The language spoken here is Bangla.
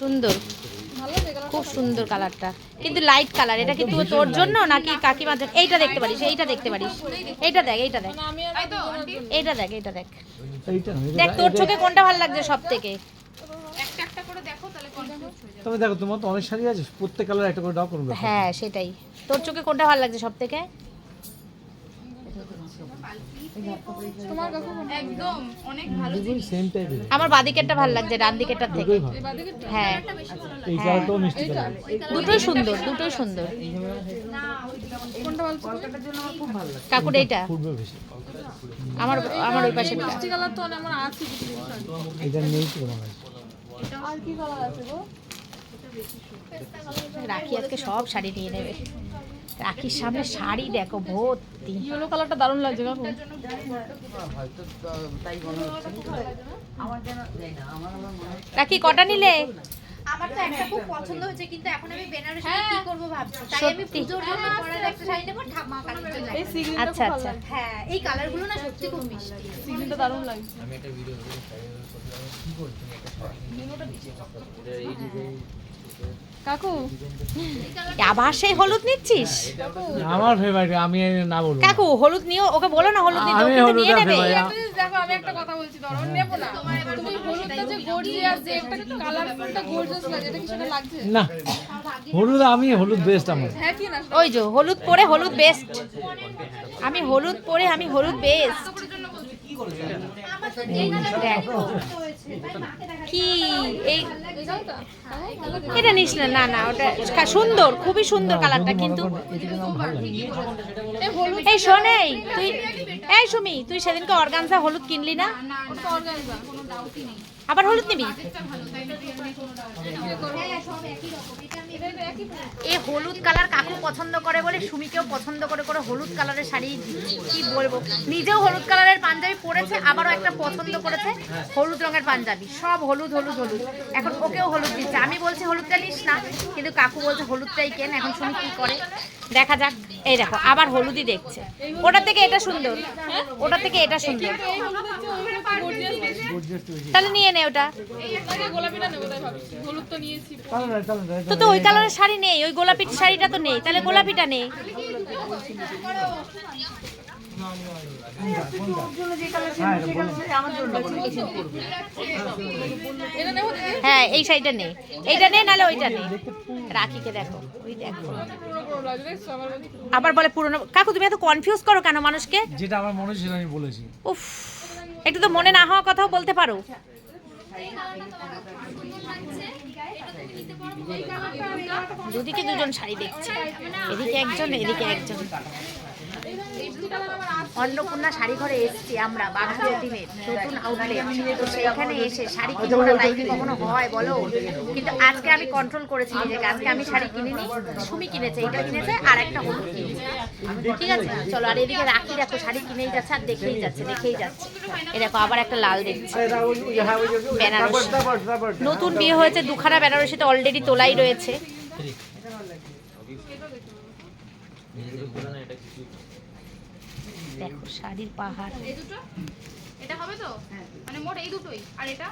সুন্দর। খুব সুন্দর কালারটা। কিন্তু লাইট কালার এটা কিন্তু তোর জন্য নাকি কাকিমার জন্য? এইটা দেখতে পারিস এইটা দেখতে পারিস। এইটা দেখ এইটা দেখ। এইটা দেখ এইটা দেখ। দেখ তোর চোখে কোনটা ভালো লাগছে সব থেকে তবে দেখো তোমার তো অনেক শাড়ি আছে প্রত্যেক কালার একটা করে দাও করবে হ্যাঁ সেটাই। তোর চোখে কোনটা ভালো লাগছে সব থেকে তোমার কাকু একদম অনেক দুটোই সেম টাইপের আমার বাদিকেরটা ভালো লাগছে ডান দিকেরটার থেকে হ্যাঁ। কালার দুটোই সুন্দর দুটোই সুন্দর। কোনটা কাকুর এইটা? আমার আমার ওই পাশে মিষ্টি কালার তো আমার আছে কিছু জিনিস আছে। এটা নেই তো তোমার আর কি কালার আছে গো? রাখি আজকে সব শাড়ি নিয়ে নেবে। রাখির সামনে শাড়ি দেখো ভর্তি। ইয়েলো কালারটা দারুণ লাগছে কাকু। রাখি কটা নিলে? আমার তো একটা খুব পছন্দ হয়েছে কিন্তু এখন আমি বেনারসি কি করব ভাবছি। তাই আমি? পুজোর জন্য পরার একটা শাড়ি নেব ঠাম্মা যাই এই আচ্ছা আচ্ছা। হ্যাঁ এই কালারগুলো না সত্যি খুব মিষ্টি। সিগ্রিনটা দারুণ লাগছে। কাকু? আবার সেই হলুদ নিচ্ছিস? আমার ফেভারিট আমি না বলব কাকু হলুদ নিও ওকে বলো না হলুদ নিতে কিন্তু হলুদ নিয়ে নেবে। দেখো আমি একটা কথা বলছি ধরো নেব না। তুমি হলুদটা যে গর্জিয়াস যে একটা কালারফুলটা গর্জিয়াস লাগে এটা কি সেটা লাগছে? না হলুদ আমি হলুদ বেস্ট আমার। হ্যাঁ কি না? ওই যে হলুদ পরে হলুদ বেস্ট আমি হলুদ পরে আমি হলুদ বেস্ট কি? এই এটা নিস না না না ওটা সুন্দর খুবই সুন্দর কালারটা কিন্তু এই শোন এই তুই এই সুমি তুই সেদিনকে অর্গানজা হলুদ কিনলি না? আবার হলুদ নিবি? এ হলুদ কালার কাকু পছন্দ করে বলে সুমিকেও পছন্দ করে করে হলুদ কালারের শাড়ি। কি বলব? নিজেও হলুদ কালারের পাঞ্জাবি পরেছে, আবারও একটা পছন্দ করেছে, হলুদ রঙের পাঞ্জাবি। সব হলুদ হলুদ হলুদ। এখন ওকেও হলুদ দিচ্ছে। আমি বলছি হলুদটা নিস না, কিন্তু কাকু বলছে হলুদটাই কেন? এখন সুমি কি করে? দেখা যাক, এই দেখো, আবার হলুদি দেখছে। ওটা থেকে এটা সুন্দর। ওটা থেকে এটা সুন্দর। তাহলে নিয়ে নে ওটা। তো তো ওই কালারের শাড়ি নেই, ওই গোলাপি শাড়িটা তো নেই, তাহলে গোলাপিটা নেই। হ্যাঁ এই শাড়িটা নেই এইটা নেই নাহলে ওইটা নেই রাখিকে দেখো ওই দেখো। আবার বলে পুরনো কাকু তুমি এত কনফিউজ করো কেন মানুষকে? যেটা আমার মনে ছিল আমি বলেছি। উফ একটু তো মনে না হওয়া কথাও বলতে পারো। দুদিকে দুজন শাড়ি দেখছে। এদিকে একজন এদিকে একজন। অন্নপূর্ণা শাড়ি ঘরে এসেছি আমরা বাঘাযতীনের নতুন আউটলেট তো সেইখানে এসে শাড়ি কিনবো না, তাই কি কখনো হয় বলো? কিন্তু আজকে আমি কন্ট্রোল করেছি নিজেকে। আজকে আমি শাড়ি কিনিনি, সুমি কিনেছে, এটা কিনেছে, আর একটা হলুদ কিনেছে। ঠিক আছে? চলো, আর এদিকে রাখি, দেখো, শাড়ি কিনেই যাচ্ছে আর দেখেই যাচ্ছে দেখেই যাচ্ছে। এ দেখো, আবার একটা লাল দেখছে। বেনারসি। নতুন বিয়ে হয়েছে, দুখানা বেনারসিতে অলরেডি তোলাই রয়েছে। দেখো শাড়ির পাহাড়। এই দুটো? এটা হবে তো? মানে মোট এই দুটোই। আর এটা?